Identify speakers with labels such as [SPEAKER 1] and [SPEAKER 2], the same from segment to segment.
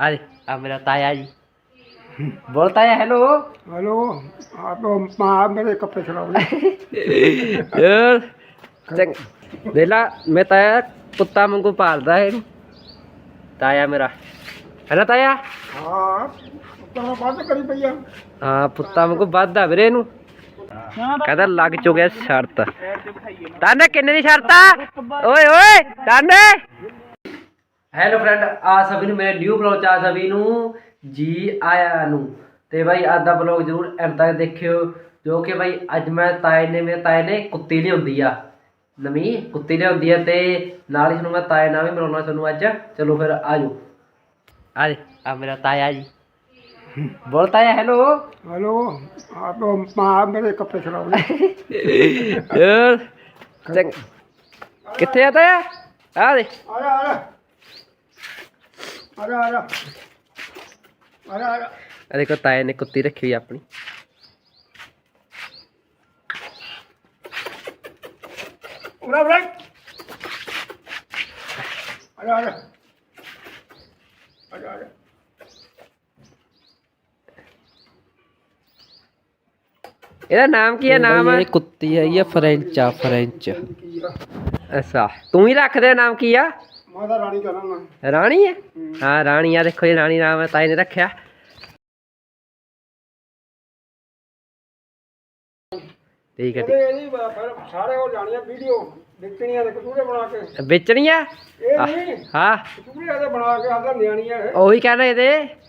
[SPEAKER 1] ਆ ਆ ਮੇਰਾ ਤਾਇਆ ਜੀ ਬੋਲ ਤਾਇਆ ਹੈਲੋ
[SPEAKER 2] हेलो आप माँ मेरे कपड़े छुड़ाओ
[SPEAKER 1] ਯਾਰ ਚੰਗ ਦੇਲਾ ਮੈਂ ਤਾਇਆ ਕੁੱਤਾ ਵਾਂਗੂ ਪਾਲਦਾ ਇਹਨੂੰ ਤਾਇਆ ਮੇਰਾ ਹੈ ਨਾ ਤਾਇਆ
[SPEAKER 2] हाँ तो बात करी भैया
[SPEAKER 1] ਹਾਂ ਪੁੱਤਾਂ ਵਾਂਗੂ ਵੱਧਦਾ ਵੀਰੇ ਇਹਨੂੰ ਕਹਿੰਦਾ ਲੱਗ ਚੁੱਕਿਆ ਸ਼ਰਤ ਤਾਨੇ ਕਿੰਨੇ ਦੀ ਸ਼ਰਤ ਆ ਓਏ ਓਏ ਤਾਨੇ ਹੈਲੋ ਫਰੈਂਡ ਆ ਸਭੀ ਨੂੰ ਮੇਰੇ ਨਿਊ ਬਲੌਗ ਚ ਆ ਸਭੀ ਨੂੰ ਜੀ ਆਇਆਂ ਨੂੰ ਤੇ ਬਾਈ ਅੱਜ ਦਾ ਬਲੌਗ ਜਰੂਰ ਐਂਡ ਤੱਕ ਦੇਖਿਓ ਜੋ ਕਿ ਬਾਈ ਅੱਜ ਮੈਂ ਤਾਏ ਨੇ ਮੇਰੇ ਤਾਏ ਨੇ ਕੁੱਤੀ ਲਿਆਉਂਦੀ ਆ ਨਵੀਂ ਕੁੱਤੀ ਲਿਆਉਂਦੀ ਆ ਤੇ ਨਾਲ ਹੀ ਤੁਹਾਨੂੰ ਮੈਂ ਤਾਏ ਨਾਲ ਵੀ ਮਿਲਾਉਣਾ ਤੁਹਾਨੂੰ ਅੱਜ ਚਲੋ ਫਿਰ ਆਜੋ ਆ ਦੇ ਆ ਮੇਰਾ ਤਾਇਆ ਜੀ ਬੋਲ ਤਾਇਆ ਹੈਲੋ
[SPEAKER 2] हेलो आप माँ मेरे कपड़े छुड़ाओ
[SPEAKER 1] ਯਾਰ ਚੰਗ ਕਿੱਥੇ ਆ ਤਾਇਆ ਆ ਦੇ
[SPEAKER 2] आजा आजा आजा आजा ਆ ਜਾ
[SPEAKER 1] ਆ ਤਾਏ ਨੇ ਕੁੱਤੀ ਰੱਖੀ ਹੋਈ ਆਪਣੀ।
[SPEAKER 2] ਉਰਾ ਉਰਾ। ਆ ਜਾ
[SPEAKER 1] ਇਹਦਾ ਨਾਮ ਕੀ ਹੈ ਨਾਮ? ਇਹ ਕੁੱਤੀ ਹੈ ਇਹ ਫ੍ਰੈਂਚ ਆ ਫ੍ਰੈਂਚ। ਅੱਛਾ ਤੂੰ ਹੀ ਰੱਖਦੇ ਨਾਮ ਕੀ ਆ?
[SPEAKER 2] माता रानी का नाम रानी है? हम्म। हाँ, देखो ये रानी नाम है
[SPEAKER 1] ताई ने रखा
[SPEAKER 2] ठीक है
[SPEAKER 1] ठीक।
[SPEAKER 2] है सारे वो जानिए वीडियो बेचनी है
[SPEAKER 1] हाँ? हाँ।,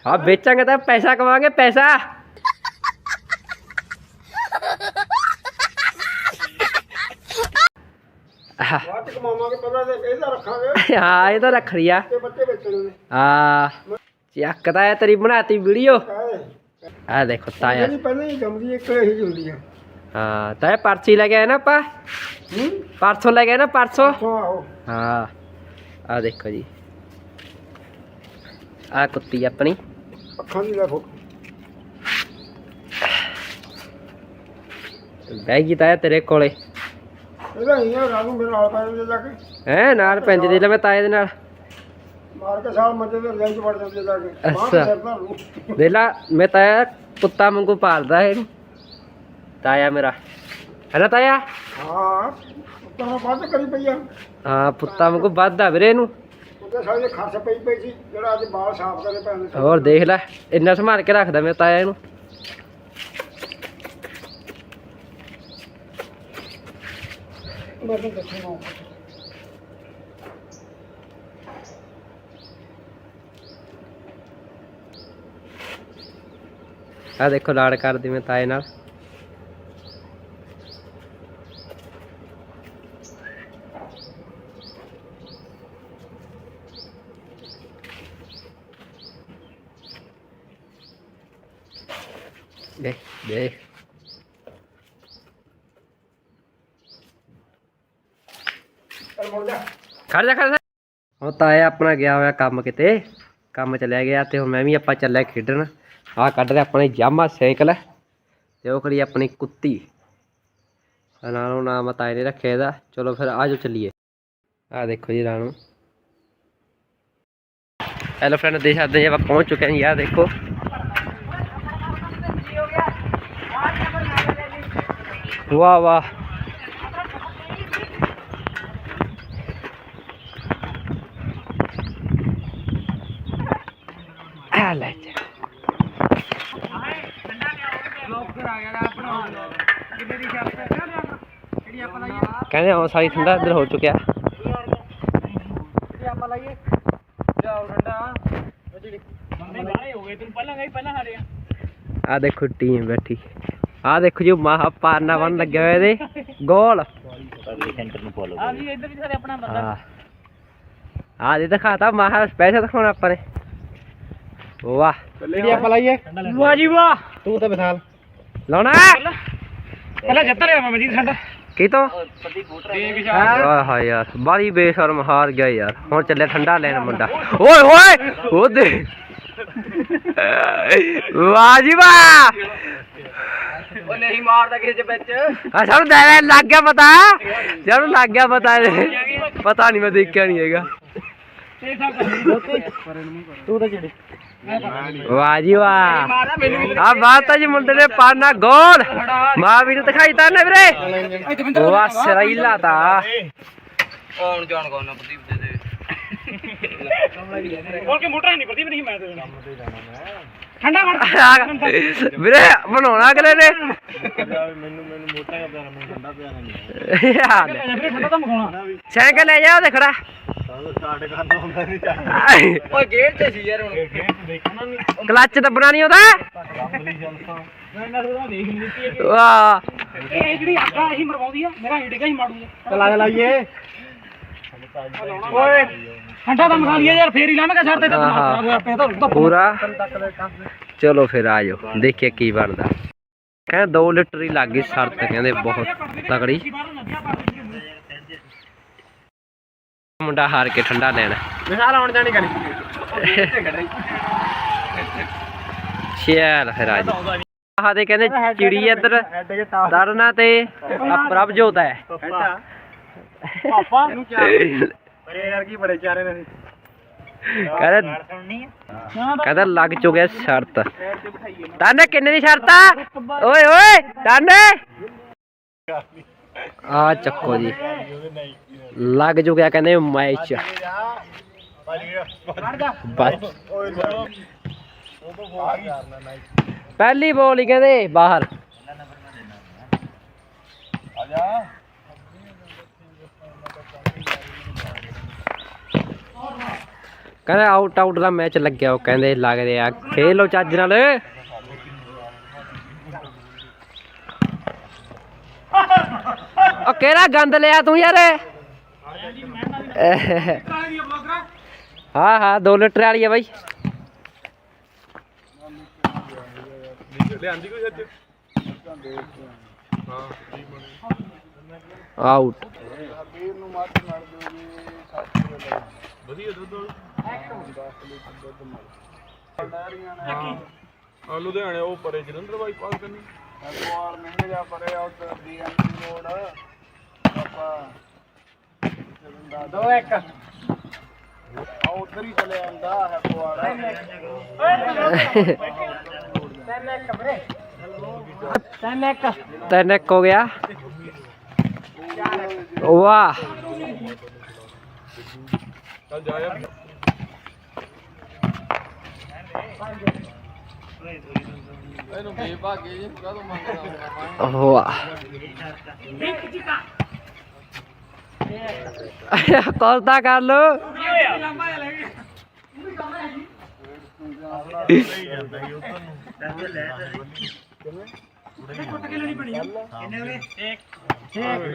[SPEAKER 1] हाँ बेचा पैसा कमा पैसा। ਕਮਾਵਾਂਗੇ
[SPEAKER 2] ਪਤਾ ਤੇ ਇਹਦਾ ਰੱਖਾਂਗੇ।
[SPEAKER 1] ਹਾਂ ਇਹ ਤਾਂ ਰੱਖ ਲਿਆ
[SPEAKER 2] ਤੇ ਬੱਚੇ ਵੇਚਣੇ ਨੇ।
[SPEAKER 1] ਆ ਚੱਕਦਾ ਹੈ ਤੇਰੀ ਬਣਾਤੀ ਵੀਡੀਓ। ਆ ਦੇਖੋ ਤਾਇਆ।
[SPEAKER 2] ਇਹਦੀ ਪਹਿਲਾਂ ਹੀ ਜੰਮਦੀ ਇੱਕ ਇਹੀ ਹੁੰਦੀ ਆ।
[SPEAKER 1] ਹਾਂ ਤਾਇਆ ਪਰਚੀ ਲੈ ਕੇ ਆਏ ਨਾ ਆਪਾਂ?
[SPEAKER 2] ਹੂੰ?
[SPEAKER 1] ਪਰਸੋਂ ਲੈ ਗਏ ਨਾ ਪਰਸੋਂ? ਹਾਂ। ਆ ਦੇਖੋ ਜੀ। ਆ ਕੁੱਤੀ ਆਪਣੀ।
[SPEAKER 2] ਅੱਖਾਂ ਦੀ ਲੈ ਫੋਟੋ
[SPEAKER 1] ਬਹਿ ਗਈ ਤਾਇਆ ਤੇਰੇ ਕੋਲੇ।
[SPEAKER 2] ਇਹਦਾ ਹੀ ਆ ਮੇਰੇ ਨਾਲ ਪੈ ਜਾਂਦੇ ਜਾ ਕੇ।
[SPEAKER 1] ਹੈ ਨਾਲ ਪੈਂਦੀ ਦੀ ਲੈ ਮੈਂ ਤਾਏ ਦੇ ਨਾਲ।
[SPEAKER 2] ਮਾਰ ਕੇ ਸਾਲ ਮੰਜੇ ਤੇ ਰਜਾਈ ਚ ਵੜ ਜਾਂਦੇ ਜਾ ਕੇ। ਬਾਹਰ
[SPEAKER 1] ਅੱਛਾ।
[SPEAKER 2] ਸਿਰ ਧਰ ਲੂ
[SPEAKER 1] ਦੇਲਾ ਮੈਂ ਤਾਇਆ ਕੁੱਤਾ ਵਾਂਗੂ ਪਾਲਦਾ ਇਹਨੂੰ। ਤਾਇਆ ਮੇਰਾ। ਹੈ ਨਾ ਤਾਇਆ।
[SPEAKER 2] ਹਾਂ ਬਾਅਦ ਚ ਕਰੀ ਪਈਆ
[SPEAKER 1] ਹਾਂ ਪੁੱਤਾਂ ਵਾਂਗੂ ਵੱਧਦਾ ਵੀਰੇ ਇਹਨੂੰ।
[SPEAKER 2] ਉਹਦੇ ਸਾਰੇ ਖਰਚ ਪਈ ਪਈ ਸੀ ਜਿਹੜਾ ਅੱਜ ਬਾਲ ਸਾਫ਼ ਕਰੇ ਪੈਣ ਦੇ
[SPEAKER 1] ਹੋਰ ਦੇਖ ਲੈ ਇੰਨਾ ਸੰਭਾਲ ਕੇ ਰੱਖਦਾ ਮੈਂ ਤਾਇਆ ਇਹਨੂੰ।
[SPEAKER 2] ਮੈਂ ਤਾਂ ਦੱਸਣਾ
[SPEAKER 1] ਆ ਦੇਖੋ ਲਾੜ ਕਰਦੀ ਮੈਂ ਤਾਏ ਨਾਲ ਦੇਖ ਦੇਖ
[SPEAKER 2] ਚੱਲ ਮੁੜ ਜਾ
[SPEAKER 1] ਖੜ ਜਾ ਖੜ ਜਾ। ਹੁਣ ਤਾਇਆ ਆਪਣਾ ਗਿਆ ਹੋਇਆ ਕੰਮ ਕਿਤੇ। ਕੰਮ ਚਲਿਆ ਗਿਆ ਤੇ ਹੁਣ ਮੈਂ ਵੀ ਆਪਾਂ ਚੱਲਿਆ ਖੇਡਣ। ਆਹ ਕੱਢ ਲਿਆ ਆਪਣੇ ਜਾਮਾ, ਸਾਈਕਲ ਤੇ ਉਹ ਖੜੀ ਆਪਣੀ ਕੁੱਤੀ। ਨਾਲ ਨਾਮ ਤਾਏ ਨੇ ਰੱਖਿਆ ਇਹਦਾ। ਚਲੋ ਫਿਰ ਆਜੋ ਚੱਲੀਏ। ਆਹ ਦੇਖੋ ਜੀ ਰਾਣੂ। ਹੈਲੋ ਫਰੈਂਡ ਦੇਖ ਸਕਦੇ ਜੀ ਆਪਾਂ ਪਹੁੰਚ ਚੁੱਕੇ ਹਾਂ ਜੀ, ਆਹ ਦੇਖੋ। ਵਾਹ ਵਾਹ। ਆ ਲੈ ਜਾ ਕਹਿੰਦੇ ਹਾਂ ਸਾਰੀ ਠੰਡਾ ਇੱਧਰ ਹੋ ਚੁੱਕਿਆ। ਆ ਦੇਖੋ ਟੀਮ ਬੈਠੀ। ਆ ਦੇਖੋ ਜੀ ਮਾਹ ਪਾਰਨਾ ਬਣ ਲੱਗਿਆ ਹੋਇਆ ਇਹਦੇ। ਗੋਲ। ਹਾਂ ਆ ਦੇ ਦਿਖਾਤਾ ਮਾਹ ਸਪੈਸ਼ਲ ਦਿਖਾਉਣਾ ਆਪਾਂ ਨੇ। ਵਾਹ।
[SPEAKER 2] ਕਿਹੜੀ ਆਪਾਂ ਲਾਈਏ?
[SPEAKER 1] ਵਾਹ ਜੀ ਵਾਹ।
[SPEAKER 2] ਤੂੰ ਤਾਂ ਬਿਠਾਲ
[SPEAKER 1] ਲਾਉਣਾ।
[SPEAKER 2] ਪਹਿਲਾਂ ਜੱਤ ਰਿਹਾ ਮੈਂ ਜੀ ਠੰਡਾ।
[SPEAKER 1] ਕੀ ਤੋਂ? ਆਹ ਹਾਂ ਯਾਰ ਬਾਰੀ ਬੇਸ਼ਰਮ ਹਾਰ ਗਿਆ ਯਾਰ। ਹੁਣ ਚੱਲਿਆ ਠੰਡਾ ਲੈਣ ਮੁੰਡਾ। ਓਏ ਓਏ ਉਹ ਦੇ ਵਾਹ ਜੀ ਵਾਹ।
[SPEAKER 2] ਉਹ ਨਹੀਂ ਮਾਰਦਾ ਕਿਸੇ ਦੇ ਵਿੱਚ।
[SPEAKER 1] ਆ ਸਾਨੂੰ ਦੇ ਲੱਗ ਗਿਆ ਪਤਾ। ਸਾਨੂੰ ਲੱਗ ਗਿਆ ਪਤਾ। ਪਤਾ ਨਹੀਂ ਮੈਂ ਦੇਖਿਆ ਨਹੀਂ ਹੈਗਾ।
[SPEAKER 3] ਤੂੰ ਤਾਂ ਜਿਹੜੇ
[SPEAKER 1] ਵਾਹ ਜੀ ਵਾਹ। ਆ ਬਾਤ ਆ ਜੀ ਮੁੰਡੇ ਨੇ ਪਾਣਾ ਗੋਲ। ਮਾਂ ਵੀ ਨੂੰ ਦਿਖਾਈ ਤਾ ਨਾ ਵੀਰੇ। ਵਾਹ ਸਰਾਈ ਲਾਤਾ।
[SPEAKER 4] ਆਉਣ ਜਾਣ ਕੋਨਾ ਪ੍ਰਦੀਪ ਦੇ ਦੇ
[SPEAKER 3] ਹੋਰ ਕੇ ਮੋਟਰ ਨਹੀਂ ਪ੍ਰਦੀਪ ਨਹੀਂ ਮੈਂ ਤੇ ਠੰਡਾ
[SPEAKER 1] ਵੀਰੇ ਬਣਾਉਣਾ ਅਗਲੇ ਨੇ।
[SPEAKER 3] ਮੈਨੂੰ ਮੈਨੂੰ ਮੋਟਾ ਜਿਹਾ ਪਿਆਰਾ ਮੈਨੂੰ ਠੰਡਾ ਪਿਆਰਾ ਨਹੀਂ
[SPEAKER 1] ਯਾਰ
[SPEAKER 3] ਵੀਰੇ ਠੰਡਾ ਤਾਂ ਮਖਾਉਣਾ
[SPEAKER 1] ਸਾਈਕਲ ਲੈ ਜਾ ਉਹਦੇ ਖੜਾ।
[SPEAKER 3] ਸਾਨੂੰ ਸਟਾਰਟ ਕਰਨਾ ਹੁੰਦਾ ਨਹੀਂ ਚਾਹੀਦਾ
[SPEAKER 4] ਓਏ ਗੇਟ ਤੇ ਸੀ ਯਾਰ ਹੁਣ।
[SPEAKER 3] ਗੇਮ ਦੇਖਣਾ ਨਹੀਂ
[SPEAKER 1] ਕਲੱਚ ਦੱਬਣਾ ਨਹੀਂ ਉਹਦਾ। ਵਾਹ।
[SPEAKER 3] ਇਹ ਜਿਹੜੀ ਅੱਗਾ ਇਹੀ ਮਰਵਾਉਂਦੀ ਆ ਮੇਰਾ ਹਿੱਟ ਹੀ ਮਾੜੂ ਚਲਾ ਲਾਈਏ। ਓਏ ਠੰਡਾ ਤਾਂ ਮਖਾ ਲਈਏ ਯਾਰ ਫੇਰ ਹੀ ਲਾਵਾਂਗੇ ਛੱਡ ਤੇ ਤਾਂ ਦਿਮਾਗ ਖਰਾਬ ਹੋਇਆ ਪਿਆ ਤਾਂ
[SPEAKER 1] ਪੂਰਾ। ਚਲੋ ਫਿਰ ਆ ਜਾਓ। ਦੇਖੀਏ ਕੀ ਬਣਦਾ। ਕਹਿੰਦੇ 2 ਲੀਟਰ ਹੀ ਲੱਗ ਗਈ ਸ਼ਰਤ ਕਹਿੰਦੇ ਬਹੁਤ ਤਗੜੀ ਮੁੰਡਾ ਹਾਰ ਕੇ ਠੰਡਾ ਲੈਣਾ।
[SPEAKER 3] ਮਿਸਾਲ ਆਉਣ ਜਾਣੀ ਕਰੀ
[SPEAKER 1] ਚੱਲ ਫਿਰ ਆ ਜਾ। ਆਹ ਦੇ ਕਹਿੰਦੇ ਚਿੜੀ ਇੱਧਰ ਦਰਨਾ ਤੇ ਆ ਪ੍ਰਭਜੋਤ ਹੈ।
[SPEAKER 3] ਪਾਪਾ। ਨੂੰ ਕਿਹਾ ਬੜੇ ਯਾਰ ਕੀ ਬੜੇ ਚਾਰੇ ਨੇ।
[SPEAKER 1] ਕਹਿੰਦੇ ਕਹਿੰਦਾ ਲੱਗ ਚੁੱਕਿਆ ਸ਼ਰਤ। ਤਾਨੇ ਕਿੰਨੇ ਦੀ ਸ਼ਰਤ ਆ? ਓਏ ਓਏ ਤਾਨੇ। ਆ ਚੱਕੋ ਜੀ। ਲੱਗ ਚੁੱਕਿਆ ਕਹਿੰਦੇ ਮੈਚ। ਬਸ ਪਹਿਲੀ ਬੋਲ ਹੀ ਕਹਿੰਦੇ ਬਾਹਰ। ਕਹਿੰਦੇ ਆਊਟ ਆਊਟ ਦਾ ਮੈਚ ਲੱਗਿਆ ਉਹ ਕਹਿੰਦੇ ਲੱਗ ਰਿਹਾ ਖੇਲੋ ਚੱਜ ਨਾਲ। ਉਹ ਕਿਹੜਾ ਗੰਦ ਲਿਆ ਤੂੰ ਯਾਰ? ਹਾਂ ਹਾਂ 2 ਲੀਟਰ ਵਾਲੀ ਆ ਬਾਈ। ਆਊਟ
[SPEAKER 5] ਆ ਲੁਧਿਆਣੇ ਉਹ ਪਰੇ ਜਲੰਧਰ ਬਾਈਪਾਸ ਕਰਨੀ।
[SPEAKER 3] ਐਤਵਾਰ ਨਹੀਂ ਜਾ ਪਰੇ ਦੀ ਐਮਪੀ ਰੋਡ ਆਪਾਂ ਦੋ ਇੱਕ ਆ ਉਧਰ ਹੀ ਚਲੇ ਆਂਦਾ ਹੈ ਪਵਾੜਾ ਤਿੰਨ ਇੱਕ ਵੀਰੇ ਤਿੰਨ ਇੱਕ
[SPEAKER 1] ਤਿੰਨ ਇੱਕ ਹੋ ਗਿਆ। ਵਾਹ।
[SPEAKER 5] ਚੱਲ ਜਾ ਯਾਰ ਇਹਨੂੰ ਬੇਭਾਗੇ ਜੀ ਕਾਹਦੋਂ ਮੰਗਦਾ
[SPEAKER 1] ਵਾਹ। ਕੋਸਦਾ ਕਰ ਲੋ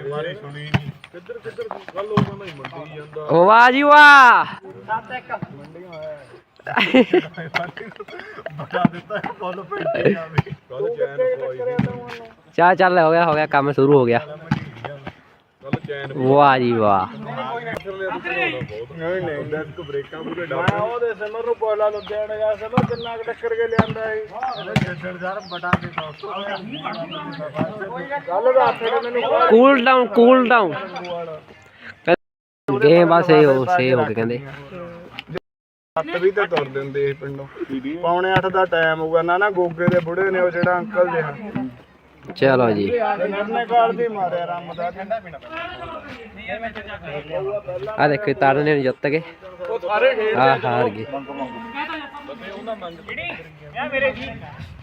[SPEAKER 5] ਮਾਰੀ ਸੁਣੀ ਨਹੀਂ ਕਿੱਧਰ ਕਿੱਧਰ ਗੱਲ ਹੋ ਜਾਂਦਾ ਮੰਡੀ ਜਾਂਦਾ
[SPEAKER 1] ਵਾਹ ਜੀ ਵਾਹ ਚਾ ਚੱਲ ਹੋ ਗਿਆ ਹੋ ਗਿਆ ਕੰਮ ਸ਼ੁਰੂ ਹੋ ਗਿਆ। ਵਾਹ ਜੀ ਵਾਹ
[SPEAKER 5] ਨਹੀਂ ਨਹੀਂ ਡੈਸਕ ਬ੍ਰੇਕਾਂ ਪੂਰੇ
[SPEAKER 3] ਮੈਂ ਉਹਦੇ ਸਿਮਰ ਨੂੰ ਬੋਲਾ ਲੁਧਿਆਣੇ ਜਾ ਸਿਮਰ ਕਿੰਨਾ ਕੁ ਟੱਕਰ ਕੇ ਲਿਆਂਦਾ ਸੀ ਜੱਡੜਦਾਰ ਬਟਾ ਦੇ ਦੋਸਤੋ ਗੱਲ ਦਾ ਫਿਰ ਮੈਨੂੰ
[SPEAKER 1] cool down cool down game ਬਸ ਇਹ ਹੋ ਸੇ ਹੋ ਗਏ ਕਹਿੰਦੇ
[SPEAKER 3] ਸੱਤ ਵੀ ਤੇ ਤੁਰ ਦਿੰਦੇ ਸੀ ਪਿੰਡੋਂ ਪੌਣੇ 8 ਦਾ ਟਾਈਮ ਹੋਊਗਾ ਨਾ ਨਾ ਗੋਗੇ ਦੇ ਬੁੜੇ ਨੇ ਉਹ ਜਿਹੜਾ ਅੰਕਲ ਜਿਹਾ
[SPEAKER 1] ਚਲੋ ਜੀ। ਆ ਦੇਖੋ ਤਾਰਨ ਨੇ ਜਿੱਤ ਗਏ। ਆ ਹਾਰ ਗਏ।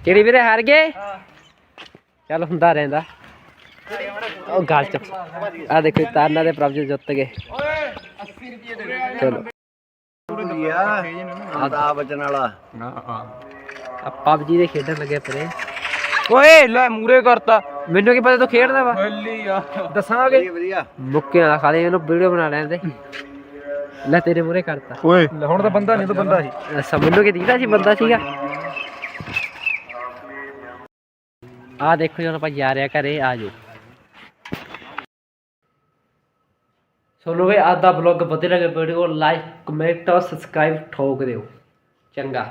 [SPEAKER 1] ਕਿਹੜੀ ਵੀਰੇ ਹਾਰ ਗਏ? ਚੱਲ ਹੁੰਦਾ ਰਹਿੰਦਾ। ਉਹ ਗੱਲ ਚ ਆ ਦੇਖੋ ਤਾਰਨਾ ਦੇ ਪ੍ਰਭਜੋਤ ਜਿੱਤ ਗਏ। ਚਲੋ।
[SPEAKER 3] ਆ ਬਚਨ ਵਾਲਾ।
[SPEAKER 1] ਆ ਪਬਜੀ ਦੇ ਖੇਡਣ ਲੱਗੇ ਪਰੇ।
[SPEAKER 4] ਓਏ ਲੈ ਮੂਰੇ ਕਰਤਾ।
[SPEAKER 1] ਮੈਨੂੰ ਕੀ ਪਤਾ ਤੂੰ ਖੇਡਦਾ ਵਾ?
[SPEAKER 4] ਬੱਲੀ ਆ।
[SPEAKER 1] ਦੱਸਾਂਗੇ।
[SPEAKER 3] ਵਧੀਆ
[SPEAKER 1] ਮੁੱਕਿਆਂ ਦਾ ਖਾਲੇ ਇਹਨੂੰ ਵੀਡੀਓ ਬਣਾ ਲੈਣ ਦੇ। ਲੈ ਤੇਰੇ ਮੂਰੇ ਕਰਤਾ।
[SPEAKER 3] ਓਏ।
[SPEAKER 4] ਹੁਣ ਤਾਂ ਬੰਦਾ ਨਹੀਂ ਤਾਂ ਬੰਦਾ ਸੀ।
[SPEAKER 1] ਅੱਛਾ ਮੈਨੂੰ ਕੀ ਦਿਖਦਾ ਸੀ ਬੰਦਾ ਸੀਗਾ? ਆ ਦੇਖੋ ਜਦੋਂ ਆਪਾਂ ਜਾ ਰਿਹਾ ਘਰੇ ਆ ਜਾਓ। ਸੋ ਲੋਗੇ ਅੱਜ ਦਾ ਵਲੌਗ ਵਧੀਆ ਲੱਗੇ ਵੀਡੀਓ ਲਾਈਕ ਕਮੈਂਟ ਔਰ ਸਬਸਕ੍ਰਾਈਬ ਠੋਕ ਦਿਓ। ਚੰਗਾ।